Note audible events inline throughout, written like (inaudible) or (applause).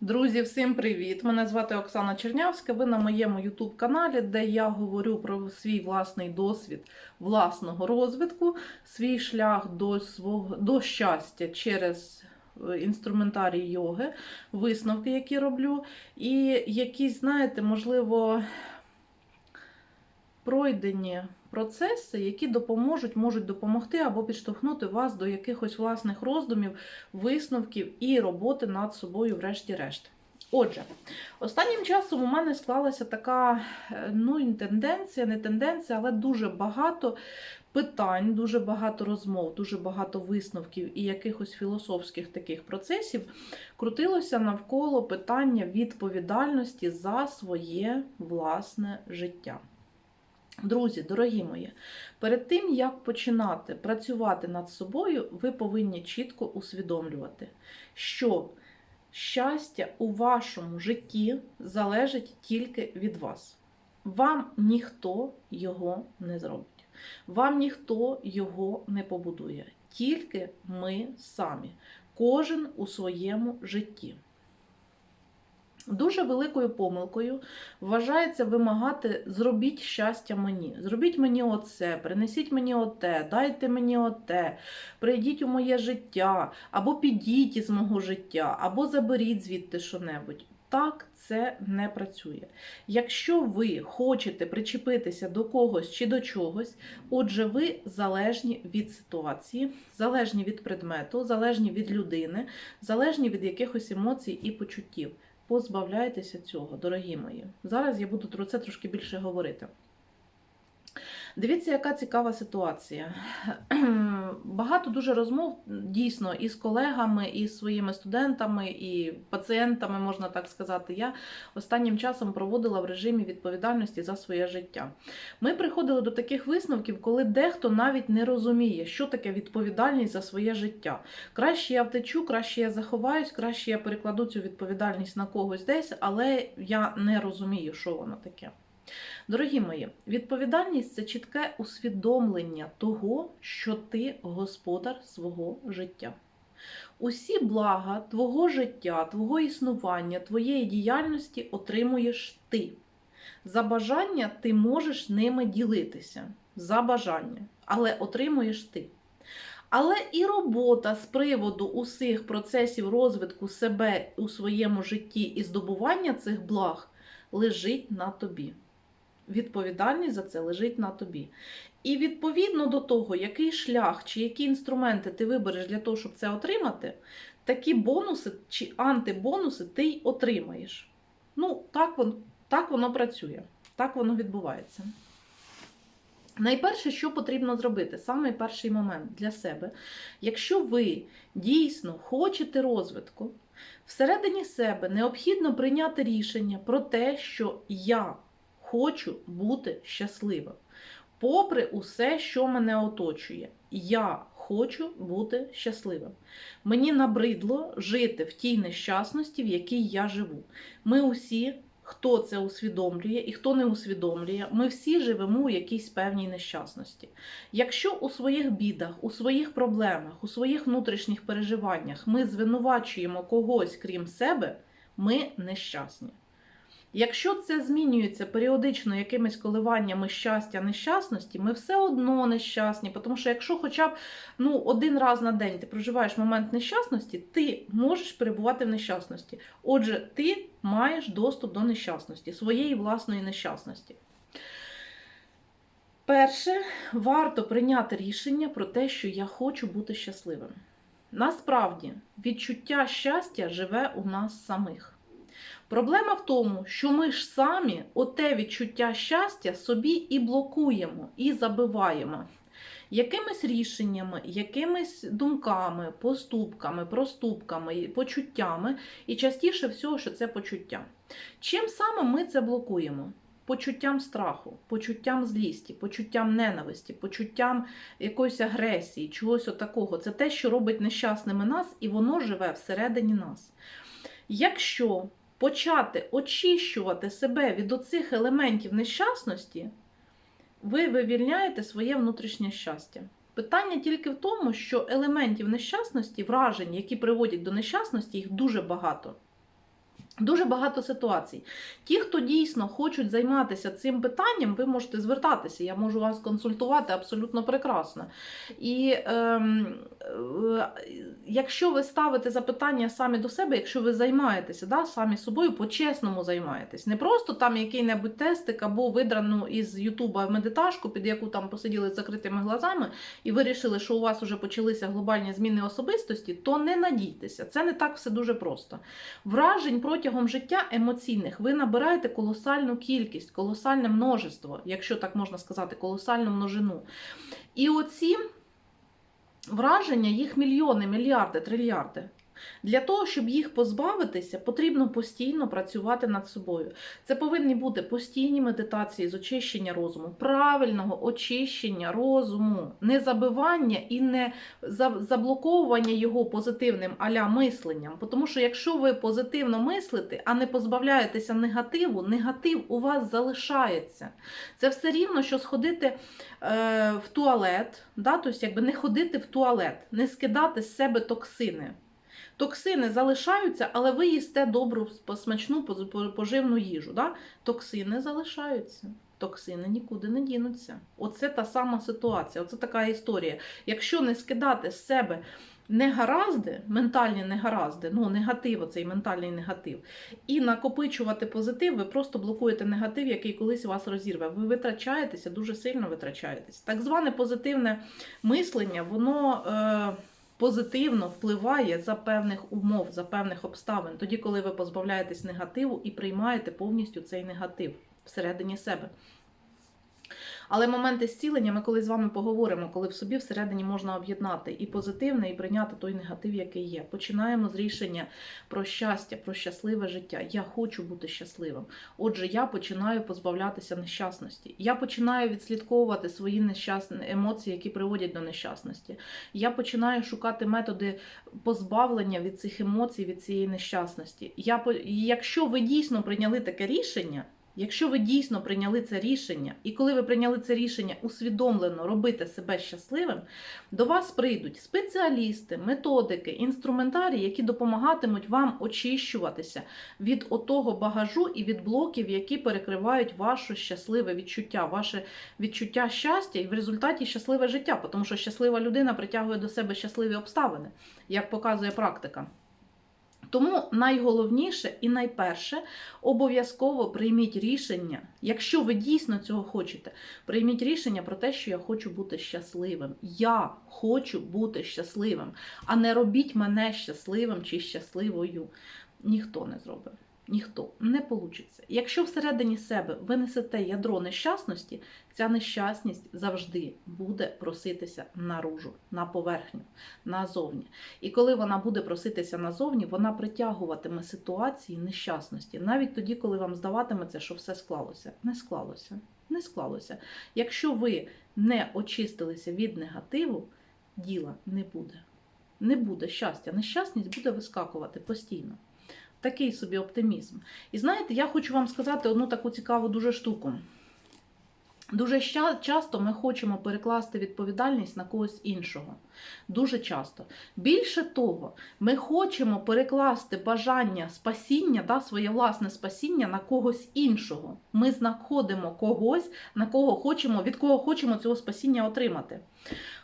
Друзі, всім привіт! Мене звати Оксана Чернявська. Ви на моєму YouTube каналі, де я говорю про свій власний досвід власного розвитку, свій шлях до свого до щастя через е, інструментарій йоги, висновки, які роблю, і якісь, знаєте, можливо, пройдені процеси, які допоможуть, можуть допомогти або підштовхнути вас до якихось власних роздумів, висновків і роботи над собою, врешті-решт. Отже, останнім часом у мене склалася така е, ну, тенденція, не тенденція, але дуже багато питань, дуже багато розмов, дуже багато висновків і якихось філософських таких процесів крутилося навколо питання відповідальності за своє власне життя. Друзі, дорогі мої, перед тим як починати працювати над собою, ви повинні чітко усвідомлювати, що щастя у вашому житті залежить тільки від вас. Вам ніхто його не зробить. Вам ніхто його не побудує. Тільки ми самі, кожен у своєму житті. Дуже великою помилкою вважається вимагати зробіть щастя мені. Зробіть мені оце, принесіть мені оте, дайте мені оте, прийдіть у моє життя, або підіть із мого життя, або заберіть звідти що-небудь. Так це не працює. Якщо ви хочете причепитися до когось чи до чогось, отже, ви залежні від ситуації, залежні від предмету, залежні від людини, залежні від якихось емоцій і почуттів. Позбавляйтеся цього, дорогі мої. Зараз я буду про це трошки більше говорити. Дивіться, яка цікава ситуація. (clears throat) Багато дуже розмов дійсно і з колегами, і з своїми студентами, і пацієнтами, можна так сказати. Я останнім часом проводила в режимі відповідальності за своє життя. Ми приходили до таких висновків, коли дехто навіть не розуміє, що таке відповідальність за своє життя. Краще я втечу, краще я заховаюсь, краще я перекладу цю відповідальність на когось десь, але я не розумію, що воно таке. Дорогі мої, відповідальність це чітке усвідомлення того, що ти господар свого життя. Усі блага твого життя, твого існування, твоєї діяльності отримуєш ти. За бажання ти можеш ними ділитися. За бажання, але отримуєш ти. Але і робота з приводу усіх процесів розвитку себе у своєму житті і здобування цих благ лежить на тобі. Відповідальність за це лежить на тобі. І відповідно до того, який шлях чи які інструменти ти вибереш для того, щоб це отримати, такі бонуси чи антибонуси ти й отримаєш. Ну, так воно, так воно працює, так воно відбувається. Найперше, що потрібно зробити, саме перший момент для себе, якщо ви дійсно хочете розвитку, всередині себе необхідно прийняти рішення про те, що я хочу бути щасливим. Попри усе, що мене оточує, я хочу бути щасливим. Мені набридло жити в тій нещасності, в якій я живу. Ми усі, хто це усвідомлює і хто не усвідомлює, ми всі живемо у якійсь певній нещасності. Якщо у своїх бідах, у своїх проблемах, у своїх внутрішніх переживаннях ми звинувачуємо когось крім себе, ми нещасні. Якщо це змінюється періодично якимись коливаннями щастя, нещасності, ми все одно нещасні. Тому що якщо хоча б ну, один раз на день ти проживаєш момент нещасності, ти можеш перебувати в нещасності. Отже, ти маєш доступ до нещасності, своєї власної нещасності. Перше, варто прийняти рішення про те, що я хочу бути щасливим. Насправді, відчуття щастя живе у нас самих. Проблема в тому, що ми ж самі оте відчуття щастя собі і блокуємо, і забиваємо. Якимись рішеннями, якимись думками, поступками, проступками, почуттями, і частіше всього, що це почуття. Чим саме ми це блокуємо? Почуттям страху, почуттям злісті, почуттям ненависті, почуттям якоїсь агресії, чогось отакого. Це те, що робить нещасними нас, і воно живе всередині нас. Якщо почати очищувати себе від оцих елементів нещасності, ви вивільняєте своє внутрішнє щастя. Питання тільки в тому, що елементів нещасності, вражень, які приводять до нещасності, їх дуже багато. Дуже багато ситуацій. Ті, хто дійсно хочуть займатися цим питанням, ви можете звертатися. Я можу вас консультувати абсолютно прекрасно. І ем, е, якщо ви ставите запитання самі до себе, якщо ви займаєтеся да, самі собою, по-чесному займаєтесь, не просто там який-небудь тестик або видрану із Ютуба медиташку, під яку там посиділи з закритими глазами, і вирішили, що у вас вже почалися глобальні зміни особистості, то не надійтеся. Це не так все дуже просто. Вражень протягом життя емоційних ви набираєте колосальну кількість, колосальне множество, якщо так можна сказати, колосальну множину. І оці враження, їх мільйони, мільярди, трильярди. Для того, щоб їх позбавитися, потрібно постійно працювати над собою. Це повинні бути постійні медитації з очищення розуму, правильного очищення розуму, не забивання і не заблоковування його позитивним аля мисленням. Тому що якщо ви позитивно мислите, а не позбавляєтеся негативу, негатив у вас залишається. Це все рівно, що сходити е, в туалет, да? тобто якби не ходити в туалет, не скидати з себе токсини. Токсини залишаються, але ви їсте добру, смачну, поживну їжу. Да? Токсини залишаються. Токсини нікуди не дінуться. Оце та сама ситуація, оце така історія. Якщо не скидати з себе негаразди, ментальні негаразди, ну негатив, оцей ментальний негатив, і накопичувати позитив, ви просто блокуєте негатив, який колись вас розірве. Ви витрачаєтеся, дуже сильно витрачаєтесь. Так зване позитивне мислення, воно. Е- позитивно впливає за певних умов, за певних обставин, тоді, коли ви позбавляєтесь негативу і приймаєте повністю цей негатив всередині себе. Але моменти зцілення ми коли з вами поговоримо, коли в собі всередині можна об'єднати і позитивне, і прийняти той негатив, який є. Починаємо з рішення про щастя, про щасливе життя. Я хочу бути щасливим. Отже, я починаю позбавлятися нещасності. Я починаю відслідковувати свої нещасні емоції, які приводять до нещасності. Я починаю шукати методи позбавлення від цих емоцій, від цієї нещасності. Я по- якщо ви дійсно прийняли таке рішення. Якщо ви дійсно прийняли це рішення, і коли ви прийняли це рішення усвідомлено робити себе щасливим, до вас прийдуть спеціалісти, методики, інструментарії, які допомагатимуть вам очищуватися від отого багажу і від блоків, які перекривають ваше щасливе відчуття, ваше відчуття щастя і в результаті щасливе життя, тому що щаслива людина притягує до себе щасливі обставини, як показує практика. Тому найголовніше і найперше обов'язково прийміть рішення, якщо ви дійсно цього хочете, прийміть рішення про те, що я хочу бути щасливим. Я хочу бути щасливим, а не робіть мене щасливим чи щасливою. Ніхто не зробить. Ніхто не получиться. Якщо всередині себе ви несете ядро нещасності, ця нещасність завжди буде проситися наружу, на поверхню, назовні. І коли вона буде проситися назовні, вона притягуватиме ситуації нещасності, навіть тоді, коли вам здаватиметься, що все склалося. Не склалося. Не склалося. Якщо ви не очистилися від негативу, діла не буде. Не буде щастя. Нещасність буде вискакувати постійно. Такий собі оптимізм. І знаєте, я хочу вам сказати одну таку цікаву дуже штуку. Дуже часто ми хочемо перекласти відповідальність на когось іншого. Дуже часто. Більше того, ми хочемо перекласти бажання спасіння, да, своє власне спасіння на когось іншого. Ми знаходимо когось, на кого хочемо, від кого хочемо цього спасіння отримати.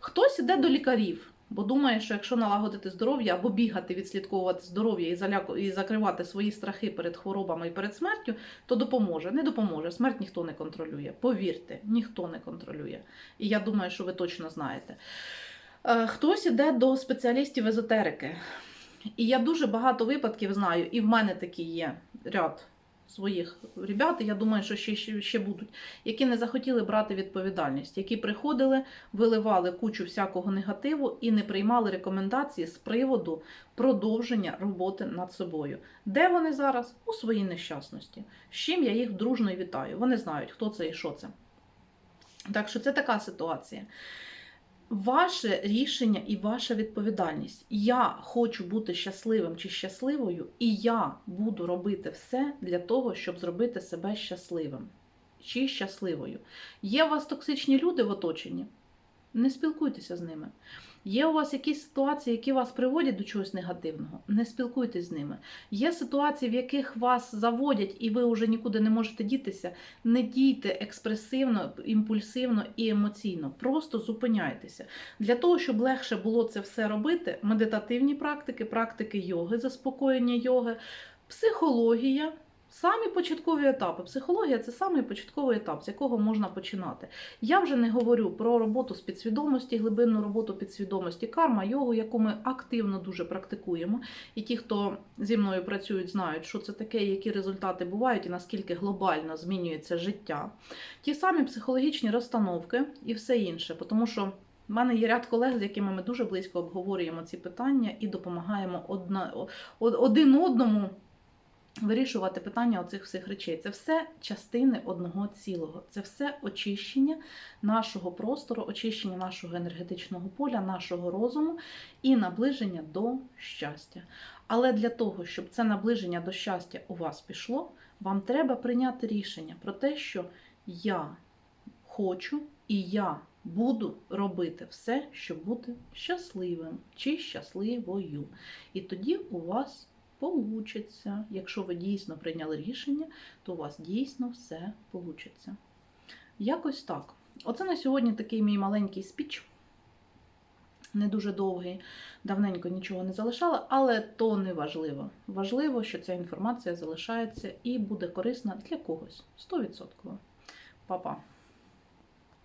Хтось іде до лікарів, бо думає, що якщо налагодити здоров'я або бігати, відслідковувати здоров'я і, заляку, і закривати свої страхи перед хворобами і перед смертю, то допоможе. Не допоможе. Смерть ніхто не контролює. Повірте, ніхто не контролює. І я думаю, що ви точно знаєте. Е, Хтось іде до спеціалістів езотерики. І я дуже багато випадків знаю, і в мене такі є ряд своїх ребят, я думаю, що ще, ще, будуть, які не захотіли брати відповідальність, які приходили, виливали кучу всякого негативу і не приймали рекомендації з приводу продовження роботи над собою. Де вони зараз? У своїй нещасності. З чим я їх дружно вітаю. Вони знають, хто це і що це. Так що це така ситуація. Ваше рішення і ваша відповідальність. Я хочу бути щасливим чи щасливою, і я буду робити все для того, щоб зробити себе щасливим чи щасливою. Є у вас токсичні люди в оточенні? Не спілкуйтеся з ними. Є у вас якісь ситуації, які вас приводять до чогось негативного? Не спілкуйтесь з ними. Є ситуації, в яких вас заводять, і ви вже нікуди не можете дітися. Не дійте експресивно, імпульсивно і емоційно. Просто зупиняйтеся. Для того, щоб легше було це все робити, медитативні практики, практики йоги, заспокоєння йоги, психологія. Самі початкові етапи. Психологія це самий початковий етап, з якого можна починати. Я вже не говорю про роботу з підсвідомості, глибинну роботу підсвідомості, карма, йогу, яку ми активно дуже практикуємо. І ті, хто зі мною працюють, знають, що це таке, які результати бувають, і наскільки глобально змінюється життя. Ті самі психологічні розстановки і все інше, тому що. в мене є ряд колег, з якими ми дуже близько обговорюємо ці питання і допомагаємо одна, один одному вирішувати питання оцих всіх речей. Це все частини одного цілого. Це все очищення нашого простору, очищення нашого енергетичного поля, нашого розуму і наближення до щастя. Але для того, щоб це наближення до щастя у вас пішло, вам треба прийняти рішення про те, що я хочу і я буду робити все, щоб бути щасливим чи щасливою. І тоді у вас получиться. Якщо ви дійсно прийняли рішення, то у вас дійсно все получиться. Якось так. Оце на сьогодні такий мій маленький спіч. Не дуже довгий, давненько нічого не залишала, але то не важливо. Важливо, що ця інформація залишається і буде корисна для когось. 100%. Па-па.